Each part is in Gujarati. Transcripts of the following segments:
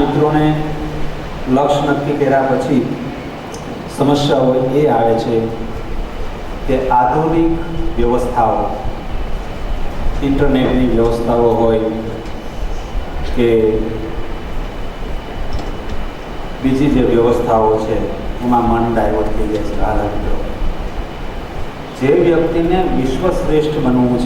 મિત્રોને લક્ષ્ય નક્કી કર્યા પછી સમસ્યાઓ એ આવે છે કે આધુનિક વ્યવસ્થાઓ ઇન્ટરનેટની વ્યવસ્થાઓ હોય કે બીજી જે વ્યવસ્થાઓ છે, એમાં મન ડાયવર્ટ થઈ જાય છે. હાલ જે વ્યક્તિને વિશ્વશ્રેષ્ઠ બનવું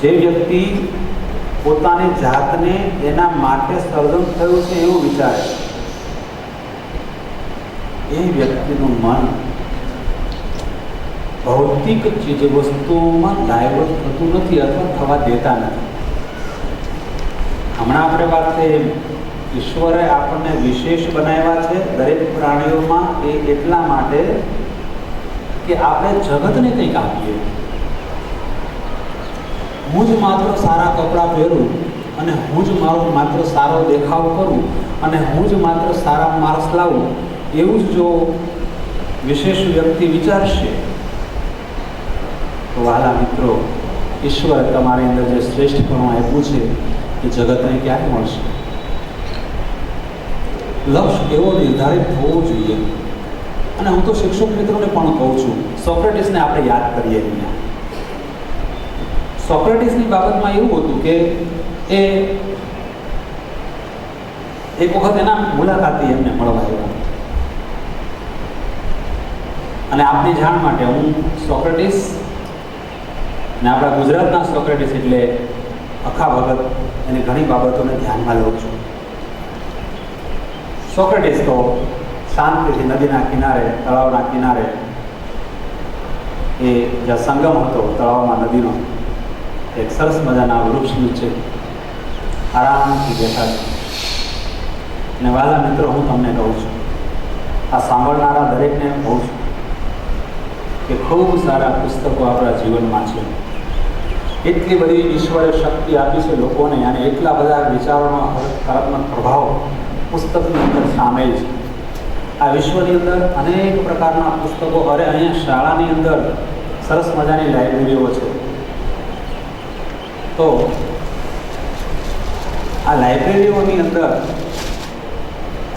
છે, જે વ્યક્તિ પોતાની જાતને એના માટે સર્જન થયું છે એવું વિચારે. એ વ્યક્તિનું મન ભૌતિક ચીજ વસ્તુઓમાં ડાયવર્ટ થતું નથી અથવા થવા દેતા નથી. હમણાં આપણે વાત થઈ ઈશ્વરે આપણને વિશેષ બનાવ્યા છે દરેક પ્રાણીઓમાં એ એટલા માટે કે આપણે જગતને કંઈક આપીએ. હું જ માત્ર સારા કપડાં પહેરું અને હું જ મારો માત્ર સારો દેખાવ કરું અને હું જ માત્ર સારા માર્ક્સ લાવું, એવું જ જો વિશેષ વ્યક્તિ વિચારશે, તો વાલા મિત્રો, ઈશ્વર તમારી અંદર જે શ્રેષ્ઠપણું આપ્યું છે, એ જગતને ક્યારે મળશે? લક્ષ્ય એવો નિર્ધારિત થવો જોઈએ. અને હું તો શિક્ષક મિત્રોને પણ કહું છું, સોક્રેટિસને આપણે યાદ કરીએ અહીંયા. સોક્રેટિસની બાબતમાં એવું હતું કે એ એક વખત એના મુલાકાતી એમને મળવા આવ્યા. અને આપની જાણ માટે હું સોક્રેટિસ ને આપણા ગુજરાતના સોક્રેટિસ એટલે અખા વખત એને ઘણી બાબતોને ધ્યાનમાં લઉં છું. સોક્રેટિસ તો શાંતિથી નદીના કિનારે, તળાવના કિનારે એ જ્યાં સંગમ હતો, તળાવમાં નદીનો એક સરસ મજાના વૃક્ષ નીચે આરામથી બેઠા છે. અને વાલા મિત્રો, હું તમને કહું છું, આ સાંભળનારા દરેકને કહું છું કે ખૂબ સારા પુસ્તકો આપણા જીવનમાં છે. એટલી બધી ઈશ્વરે શક્તિ આપી છે લોકોને અને એટલા બધા વિચારોનો હકારાત્મક પ્રભાવ પુસ્તકની અંદર સામેલ છે. આ વિશ્વની અંદર અનેક પ્રકારના પુસ્તકો, અરે અહીંયા શાળાની અંદર સરસ મજાની લાઇબ્રેરીઓ છે. તો આ લાઇબ્રેરીઓની અંદર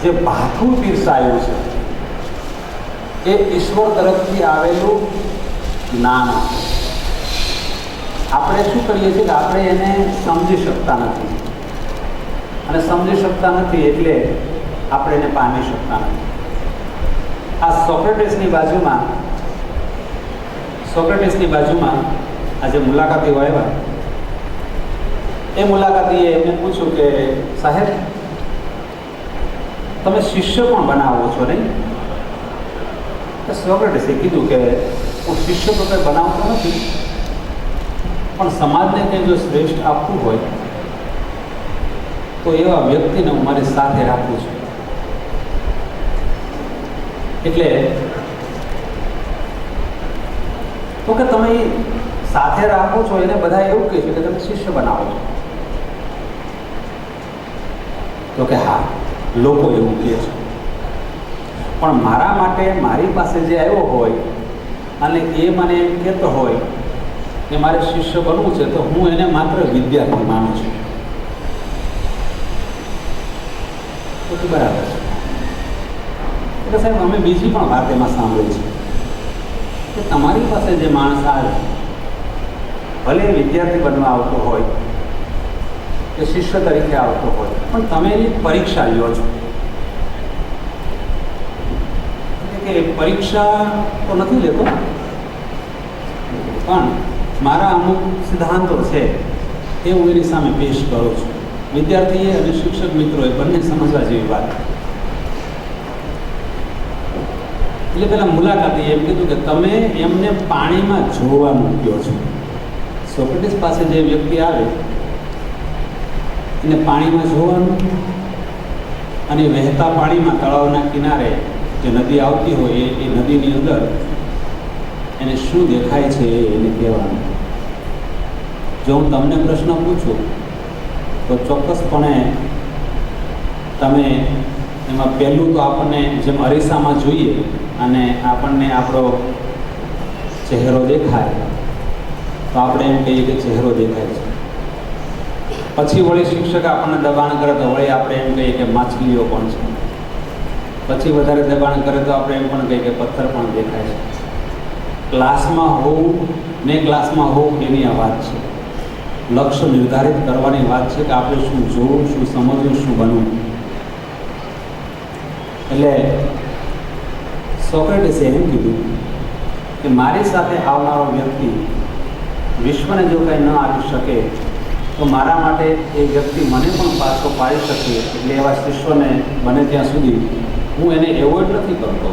જે ભાથું પીરસાયું છે, એ ઈશ્વર તરફથી આવેલું જ્ઞાન આપણે શું કરીએ છીએ કે આપણે એને સમજી શકતા નથી. અને સમજી શકતા નથી એટલે આપણે એને પામી શકતા નથી. આ સોક્રેટિસની બાજુમાં સોક્રેટિસની બાજુમાં આ જે મુલાકાતીઓ આવ્યા. એ મુલાકાતીએ એમને પૂછ્યું કે, સાહેબ, તમે શિષ્ય પણ બનાવો છો નહીં? સોક્રેટિસે કીધું કે, હું શિષ્ય તો કંઈ બનાવતો નથી, પણ સમાજને કંઈ જો શ્રેષ્ઠ આપવું હોય, તો એવા વ્યક્તિને હું મારી સાથે રાખું છું. એટલે, તો કે તમે સાથે રાખો છો, એને બધા એવું કહે છે કે તમે શિષ્ય બનાવો છો. તો કે હા, લોકો એવું કહે છે. પણ મારા માટે મારી પાસે જે આવ્યો હોય અને એ મને એમ કહેતો હોય કે મારે શિષ્ય બનવું છે, તો હું એને માત્ર વિદ્યાર્થી માનું છું. તો બરાબર છે. એટલે સાહેબ, અમે બીજી પણ વાત એમાં સાંભળી છે કે તમારી પાસે જે માણસ આવે, ભલે વિદ્યાર્થી બનવા આવતો હોય કે શિષ્ય તરીકે આવતો હોય. પણ તમે એની પરીક્ષા લ્યો છો. કે પરીક્ષા તો નથી લેતો. પણ મારા અમુક સિદ્ધાંતો છે, એ હું એની સામે પેશ કરું છું. વિદ્યાર્થીએ અને શિક્ષક મિત્રોએ બંને સમજવા જેવી વાત. એટલે પેલા મુલાકાતી એમ કીધું કે તમે એમને પાણીમાં જોવા મૂક્યો છો. સોક્રેટિસ પાસે જે વ્યક્તિ આવે એને પાણીમાં જોવાનું અને વહેતા પાણીમાં તળાવના કિનારે જે નદી આવતી હોય એ નદીની અંદર એને શું દેખાય છે એને કહેવાનું. જો હું તમને પ્રશ્ન પૂછું, તો ચોક્કસપણે તમે એમાં પહેલું તો આપણને જેમ અરીસામાં જોઈએ અને આપણને આપણો ચહેરો દેખાય, તો આપણે એમ કહીએ કે ચહેરો દેખાય છે. પછી વળી શિક્ષક આપણને દબાણ કરે તો વળી આપણે એમ કહીએ કે માછલીઓ પણ છે. પછી વધારે દબાણ કરે તો આપણે એમ પણ કહીએ કે પથ્થર પણ દેખાય છે. ક્લાસમાં હોવું, ને ક્લાસમાં હોવું એની આ વાત છે. લક્ષ્ય નિર્ધારિત કરવાની વાત છે કે આપણે શું જોવું, શું સમજવું, શું બનવું. એટલે સોક્રેટિસે એમ કીધું કે મારી સાથે આવનારો વ્યક્તિ વિશ્વને જો કંઈ ન આપી શકે તો મારા માટે એ વ્યક્તિ મને પણ પાછો પાડી શકે એટલે એવા શિષ્યોને બને ત્યાં સુધી હું એને એવોઇડ નથી કરતો.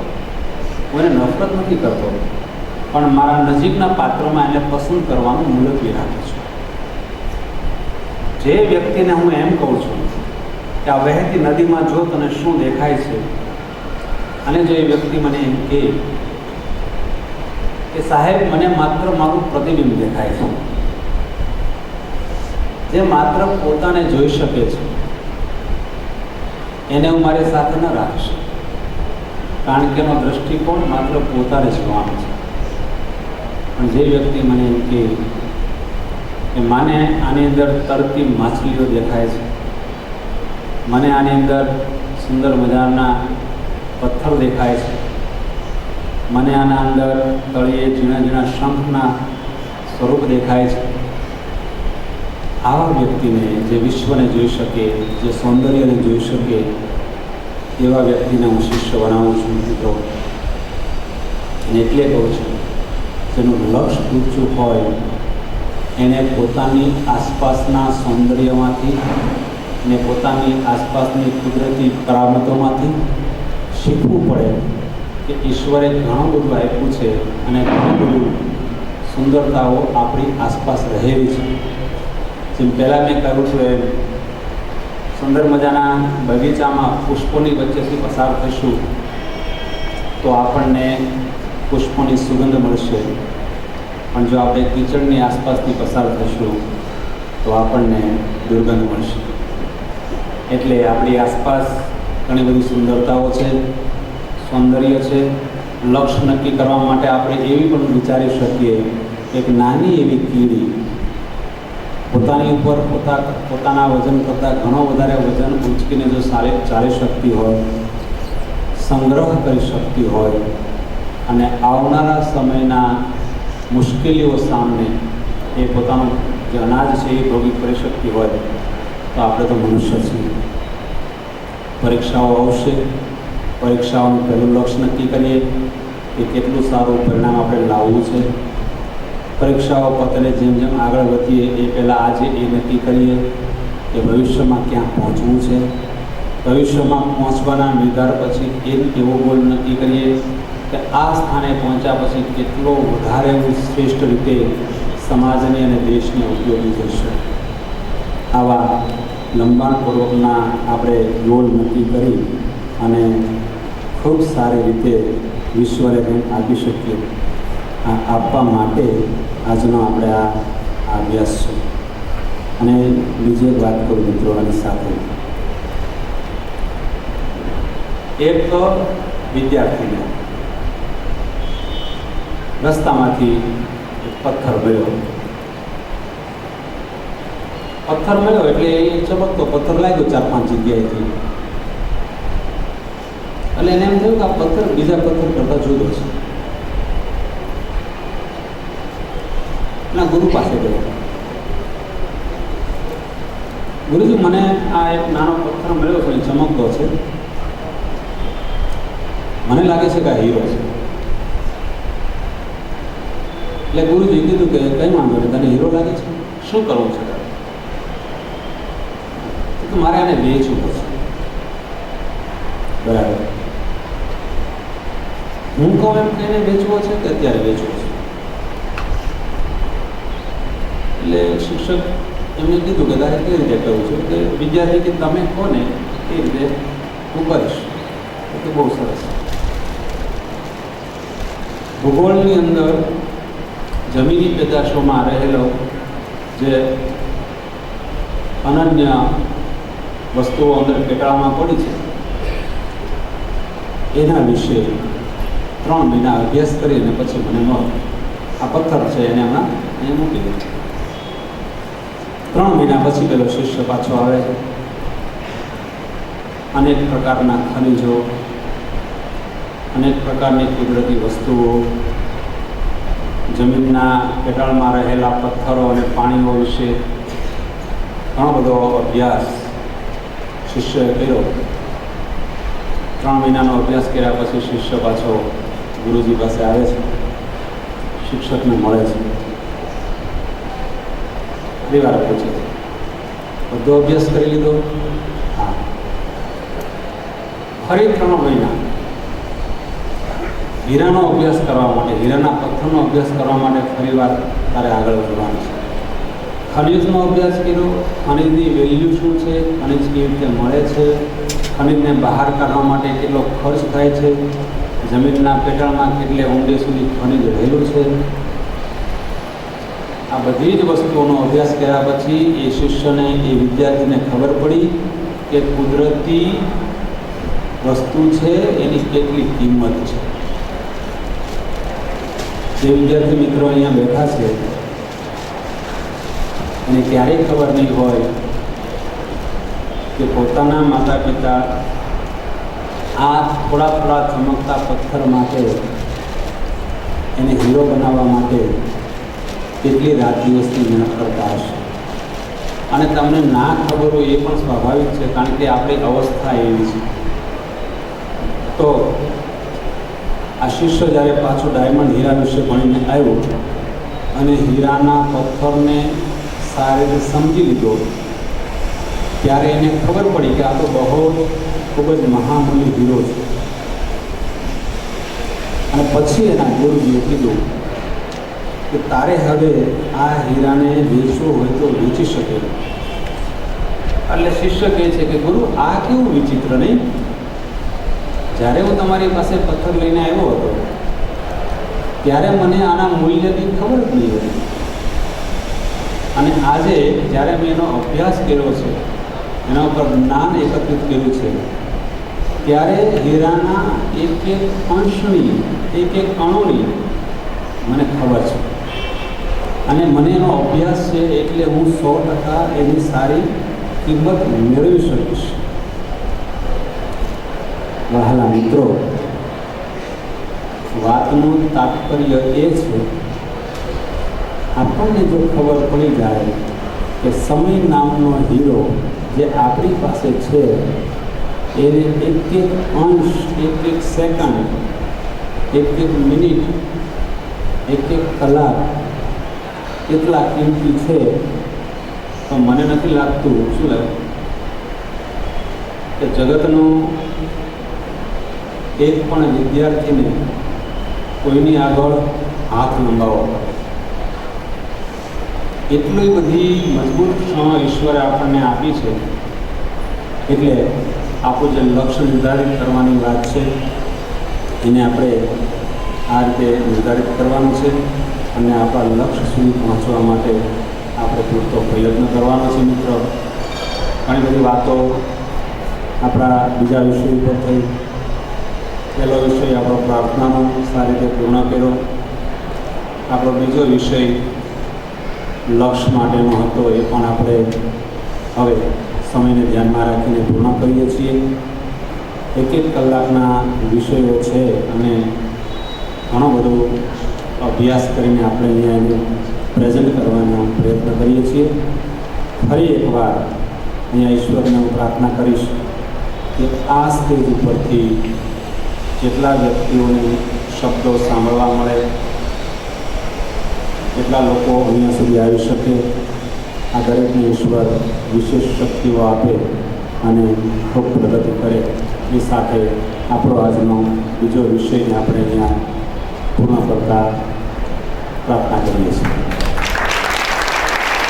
હું એને નફરત નથી કરતો. પણ મારા નજીકના પાત્રમાં એને પસંદ કરવાનું મુલતવી રાખું છું. જે વ્યક્તિને હું એમ કહું છું કે આ વહેતી નદીમાં જો તને શું દેખાય છે, અને જો એ વ્યક્તિ મને એમ કહે કે સાહેબ, મને માત્ર મારું પ્રતિબિંબ દેખાય છે. જે માત્ર પોતાને જોઈ શકે છે. એને હું મારી સાથે ન રાખીશ. કારણ કે એનો દ્રષ્ટિકોણ માત્ર પોતાને જોવાનો છે. પણ જે વ્યક્તિ મને એમ કહે કે મને આની અંદર તરતી માછલીઓ દેખાય છે. મને આની અંદર સુંદર મજાના પથ્થર દેખાય છે. મને આના અંદર તળિયે ઝીણા ઝીણા શંખના સ્વરૂપ દેખાય છે. આવા વ્યક્તિને જે વિશ્વને જોઈ શકે, જે સૌંદર્યને જોઈ શકે, એવા વ્યક્તિને હું શિષ્ય બનાવું છું, મિત્રો. અને એટલે કહું છું, જેનું લક્ષ્ય ઊંચું હોય, એને પોતાની આસપાસના સૌંદર્યમાંથી ને પોતાની આસપાસની કુદરતી કરામતોમાંથી શીખવું પડે કે ઈશ્વરે ઘણું બધું આપ્યું છે અને ઘણું બધું સુંદરતાઓ આપણી આસપાસ રહેલી છે. પહેલાં મેં કહ્યું છું એમ, સુંદર મજાના બગીચામાં પુષ્પોની વચ્ચેથી પસાર થઈશું, તો આપણને પુષ્પોની સુગંધ મળશે. પણ જો આપણે કિચડની આસપાસથી પસાર થઈશું, તો આપણને દુર્ગંધ મળશે. એટલે આપણી આસપાસ ઘણી બધી સુંદરતાઓ છે, સૌંદર્ય છે લક્ષ્ય નક્કી કરવા માટે આપણે એવી પણ વિચારી શકીએ, એક નાની એવી કીડી પોતાની ઉપર પોતા પોતાના વજન કરતાં ઘણો વધારે વજન ઉંચકીને જો સારી ચાલી શકતી હોય, સંગ્રહ કરી શકતી હોય અને આવનારા સમયના મુશ્કેલીઓ સામે એ પોતાનું જે અનાજ છે એ ભોગી કરી શકતી હોય, તો આપણે તો મનુષ્ય છીએ. પરીક્ષાઓ આવશે. પરીક્ષાઓનું પહેલું લક્ષ્ય નક્કી કરીએ કે કેટલું સારું પરિણામ આપણે લાવવું છે. પરીક્ષાઓ પતરે જેમ જેમ આગળ વધીએ, એ પહેલાં આજે એ નક્કી કરીએ કે ભવિષ્યમાં ક્યાં પહોંચવું છે. ભવિષ્યમાં પહોંચવાના નિર્ધાર પછી એક એવો ગોલ નક્કી કરીએ કે આ સ્થાને પહોંચ્યા પછી કેટલો વધારે શ્રેષ્ઠ રીતે સમાજને અને દેશને ઉપયોગી થશે. આવા લંબાણપૂર્વકના આપણે ગોલ નક્કી કરી અને ખૂબ સારી રીતે વિશ્વને કંઈક આપી શકીએ. આપવા માટે આજનો આપણે આ અભ્યાસ છે. અને બીજી એક વાત કરું મિત્રો આની સાથે. એક વિદ્યાર્થીને રસ્તામાંથી પથ્થર મળ્યો. પથ્થર મળ્યો એટલે એ ચમકતો પથ્થર લાગ્યો ચાર પાંચ જગ્યાએથી. એટલે એને એમ થયું કે આ પથ્થર બીજા પથ્થર કરતાં જુદો છે. એના ગુરુ પાસે ગયો. ગુરુજી, મને આ એક નાનો પથ્થર મળ્યો છે ચમકતો છે. મને લાગે છે કે આ હીરો છે. એટલે ગુરુજી કીધું કે કંઈ વાંધો નહીં, તને હીરો લાગે છે? શું કરવું છે તારે? મારે આને વેચવું પડશે. બરાબર. હું કહું એમ કે એને વેચવો છે કે અત્યારે વેચવો છે? એટલે શિક્ષક એમને કીધું કે તારે કેવી રીતે કરવું છું? કે વિદ્યાર્થી કે તમે કોને એ રીતે હું કરીશ તો બહુ સરસ. ભૂગોળની અંદર જમીની પેદાશોમાં રહેલો જે અનન્ય વસ્તુઓ અંદર પેટાળામાં પડી છે, એના વિશે ત્રણ મહિના અભ્યાસ કરીને પછી મને મળો આ પથ્થર છે એને હમણાં અહીંયા મૂકી દઉં ત્રણ મહિના પછી પેલો શિષ્ય પાછો આવે અનેક પ્રકારના ખનિજો, અનેક પ્રકારની કુદરતી વસ્તુઓ, જમીનના પેટાળમાં રહેલા પથ્થરો અને પાણીઓ વિશે ઘણો બધો અભ્યાસ શિષ્યએ કર્યો. ત્રણ મહિનાનો અભ્યાસ કર્યા પછી શિષ્ય પાછો ગુરુજી પાસે આવે છે. શિક્ષકને મળે છે. પરિવાર પૂછે છે. બધો અભ્યાસ કરી લીધો? હા. ફરી ત્રણ મહિના. હીરાનો અભ્યાસ કરવા માટે, હીરાના પથ્થરનો અભ્યાસ કરવા માટે ફરીવાર તારે આગળ વધવાનું છે. ખનિજનો અભ્યાસ કર્યો. ખનિજની વેલ્યુ શું છે? ખનિજ કેવી રીતે મળે છે? ખનિજને બહાર કાઢવા માટે કેટલો ખર્ચ થાય છે? જમીનના પેટાળમાં કેટલે ઊંડે સુધી ખનિજ રહેલું છે? આ બધી જ વસ્તુઓનો અભ્યાસ કર્યા પછી એ શિષ્યને, એ વિદ્યાર્થીને ખબર પડી કે કુદરતી વસ્તુ છે, એની કેટલી કિંમત છે. જે વિદ્યાર્થી મિત્રો અહીંયા બેઠા છે અને ક્યારેય ખબર નહીં હોય કે પોતાના માતા પિતા આ થોડા થોડા ચમકતા પથ્થર માટે, એને હીરો બનાવવા માટે કેટલી રાત દિવસની મહેનત કરતા હશે? અને તમને ના ખબર હોય એ પણ સ્વાભાવિક છે, કારણ કે આપણી અવસ્થા એવી છે. તો આ શિષ્ય જ્યારે પાછો ડાયમંડ હીરા વિશે ભણીને આવ્યો અને હીરાના પથ્થરને સારી રીતે સમજી લીધો, ત્યારે એને ખબર પડી કે આ તો બહુ ખૂબ જ મહામૂલ્ય હીરો છે. અને પછી એના ગુરુજીએ કીધું કે તારે હવે આ હીરાને વેચવો હોય તો વેચી શકે. એટલે શિષ્ય કહે છે કે, ગુરુ, આ કેવું વિચિત્ર નહીં? જ્યારે હું તમારી પાસે પથ્થર લઈને આવ્યો હતો, ત્યારે મને આના મૂલ્યની ખબર જ નહીં હતી અને આજે જ્યારે મેં એનો અભ્યાસ કર્યો છે, એના ઉપર જ્ઞાન એકત્રિત કર્યું છે, ત્યારે હીરાના એક એક અંશની, એક એક અણુની મને ખબર છે. અને મને એનો અભ્યાસ છે એટલે હું સો ટકા એની સારી કિંમત મેળવી શકીશ. વહાલા મિત્રો. વાતનું તાત્પર્ય એ છે, આપણને જો ખબર પડી જાય કે સમય નામનો હીરો જે આપણી પાસે છે, એને એક એક અંશ એક એક સેકન્ડ એક એક મિનિટ એક એક કલાક કેટલા કિંમતી છે. તો મને નથી લાગતું, શું લાગે? કે જગતનો એક પણ વિદ્યાર્થીને કોઈની આગળ હાથ લંબાવો. એટલી બધી મજબૂત ક્ષણો ઈશ્વરે આપણને આપી છે. એટલે આપણું જે લક્ષ્ય નિર્ધારિત કરવાની વાત છે, એને આપણે આ રીતે નિર્ધારિત કરવાનું છે. અને આપણા લક્ષ્ય સુધી પહોંચવા માટે આપણે પૂરતો પ્રયત્ન કરવાનો છે મિત્રો. ઘણી બધી વાતો આપણા બીજા વિષય ઉપર થઈ. પહેલો વિષય આપણો પ્રાર્થનાનો સારી રીતે પૂર્ણ કર્યો. આપણો બીજો વિષય લક્ષ્ય માટેનો હતો એ પણ આપણે હવે સમયને ધ્યાનમાં રાખીને પૂર્ણ કરીએ છીએ. એક એક કલાકના વિષયો છે અને ઘણો બધો અભ્યાસ કરીને આપણે અહીંયા એને પ્રેઝન્ટ કરવાનો પ્રયત્ન કરીએ છીએ. ફરી એકવાર અહીંયા ઈશ્વરને હું પ્રાર્થના કરીશ કે આ સ્ટેજ ઉપરથી જેટલા વ્યક્તિઓને શબ્દો સાંભળવા મળે, એટલા લોકો અહીંયા સુધી આવી શકે. આ દરેકને ઈશ્વર વિશેષ શક્તિઓ આપે અને ખૂબ પ્રગતિ કરે. એ સાથે આપણો આજનો બીજો વિષયને આપણે અહીંયા પૂર્ણ કરતા પ્રાર્થના કરીએ છીએ